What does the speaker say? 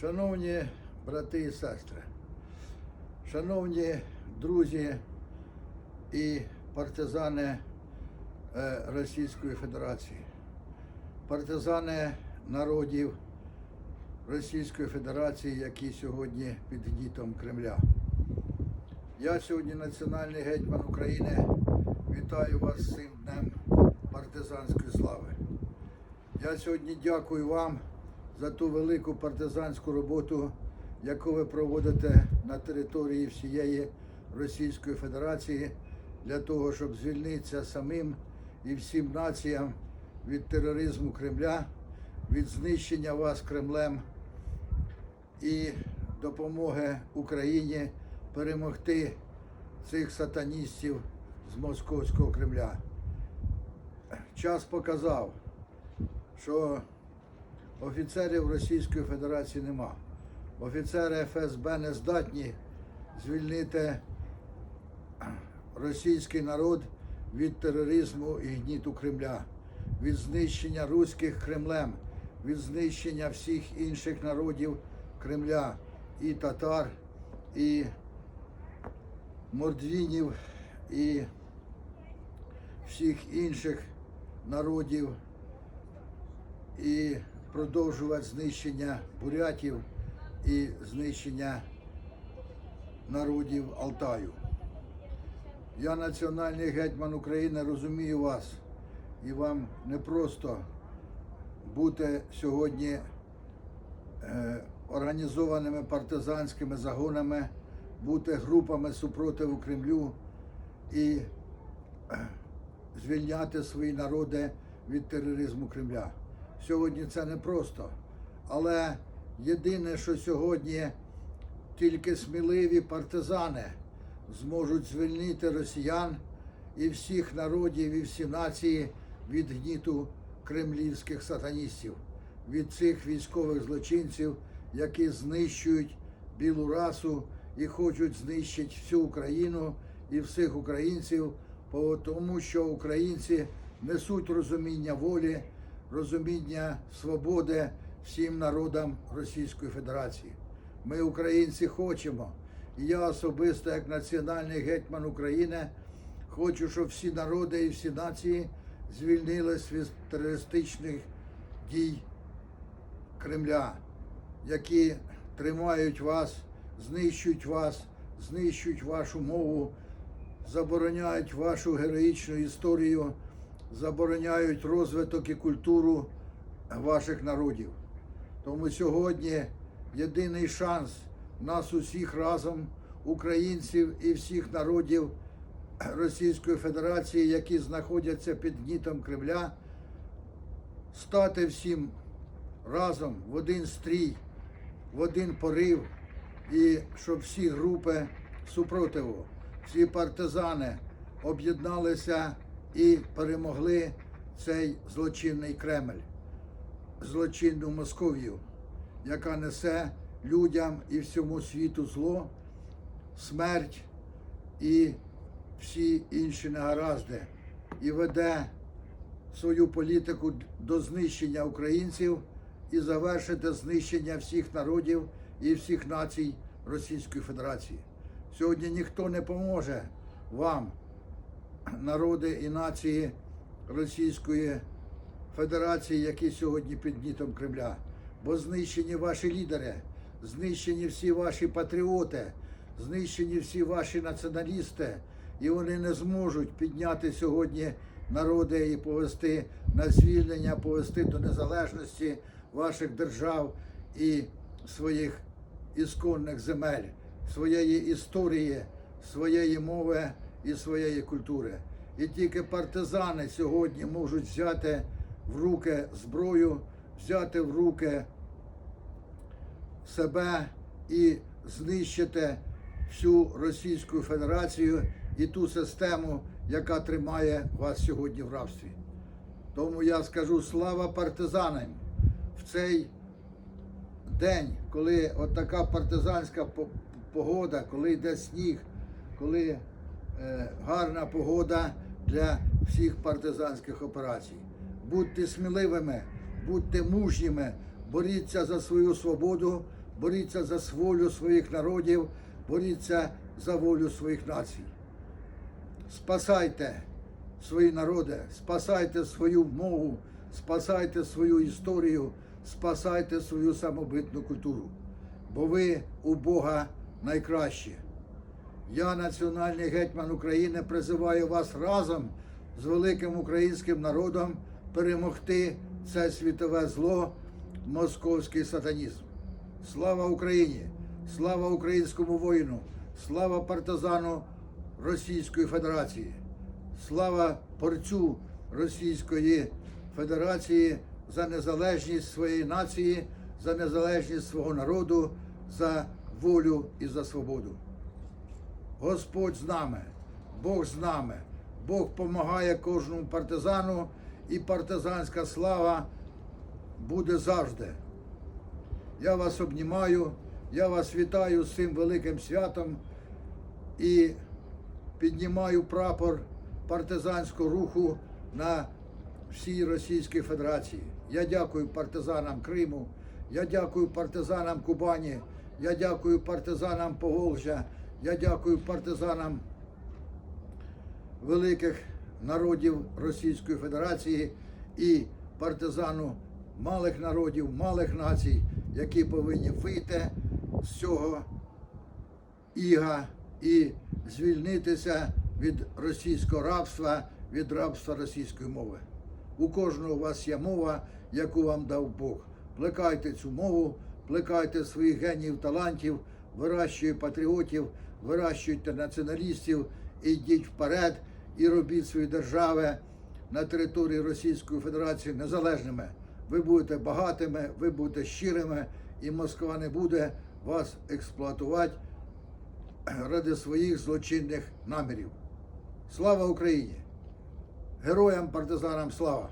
Шановні брати і сестри, шановні друзі і партизани е, Російської Федерації, партизани народів Російської Федерації, які сьогодні під гнітом Кремля. Я сьогодні національний гетьман України. Вітаю вас з цим днем партизанської слави. Я сьогодні дякую вам за ту велику партизанську роботу, яку ви проводите на території всієї Російської Федерації для того, щоб звільнитися самим і всім націям від тероризму Кремля, від знищення вас Кремлем і допомоги Україні перемогти цих сатаністів з московського Кремля. Час показав, що офіцерів Російської Федерації нема. Офіцери ФСБ не здатні звільнити російський народ від тероризму і гніту Кремля, від знищення руських Кремлем, від знищення всіх інших народів Кремля, і татар, і мордвінів, і всіх інших народів і продовжувати знищення бурятів і знищення народів Алтаю. Я національний гетьман України, розумію вас, і вам не просто бути сьогодні е, організованими партизанськими загонами, бути групами супротиву Кремлю і е, звільняти свої народи від тероризму Кремля. Сьогодні це не просто. Але єдине, що сьогодні тільки сміливі партизани зможуть звільнити росіян і всіх народів, і всі нації від гніту кремлівських сатаністів, від цих військових злочинців, які знищують білу расу і хочуть знищити всю Україну і всіх українців, тому що українці несуть розуміння волі, розуміння свободи всім народам Російської Федерації. Ми, українці, хочемо, і я особисто, як національний гетьман України, хочу, щоб всі народи і всі нації звільнились від терористичних дій Кремля, які тримають вас, знищують вас, знищують вашу мову, забороняють вашу героїчну історію, забороняють розвиток і культуру ваших народів. Тому сьогодні єдиний шанс нас усіх разом, українців і всіх народів Російської Федерації, які знаходяться під гнітом Кремля, стати всім разом в один стрій, в один порив, і щоб всі групи супротиву, всі партизани об'єдналися і перемогли цей злочинний Кремль, злочинну Московію, яка несе людям і всьому світу зло, смерть і всі інші негаразди, і веде свою політику до знищення українців і завершити знищення всіх народів і всіх націй Російської Федерації. Сьогодні ніхто не поможе вам, народи і нації Російської Федерації, які сьогодні під гнітом Кремля, бо знищені ваші лідери, знищені всі ваші патріоти, знищені всі ваші націоналісти, і вони не зможуть підняти сьогодні народи і повести на звільнення, повести до незалежності ваших держав і своїх ісконних земель, своєї історії, своєї мови і своєї культури. І тільки партизани сьогодні можуть взяти в руки зброю, взяти в руки себе і знищити всю Російську Федерацію і ту систему, яка тримає вас сьогодні в рабстві. Тому я скажу слава партизанам в цей день, коли от така партизанська погода, коли йде сніг, коли гарна погода для всіх партизанських операцій. Будьте сміливими, будьте мужніми, боріться за свою свободу, боріться за волю своїх народів, боріться за волю своїх націй. Спасайте свої народи, спасайте свою мову, спасайте свою історію, спасайте свою самобитну культуру. Бо ви у Бога найкращі. Я, національний гетьман України, призиваю вас разом з великим українським народом перемогти це світове зло, московський сатанізм. Слава Україні! Слава українському воїну! Слава партизану Російської Федерації! Слава порцю Російської Федерації за незалежність своєї нації, за незалежність свого народу, за волю і за свободу. Господь з нами, Бог з нами, Бог допомагає кожному партизану, і партизанська слава буде завжди. Я вас обнімаю, я вас вітаю з цим великим святом і піднімаю прапор партизанського руху на всій Російській Федерації. Я дякую партизанам Криму, я дякую партизанам Кубані, я дякую партизанам Поволжя, я дякую партизанам великих народів Російської Федерації і партизану малих народів, малих націй, які повинні вийти з цього іга і звільнитися від російського рабства, від рабства російської мови. У кожного у вас є мова, яку вам дав Бог. Плекайте цю мову, плекайте своїх геніїв, талантів, вирощуйте патріотів, вирощуйте націоналістів, і йдіть вперед і робіть свої держави на території Російської Федерації незалежними. Ви будете багатими, ви будете щирими, і Москва не буде вас експлуатувати ради своїх злочинних намірів. Слава Україні! Героям партизанам слава!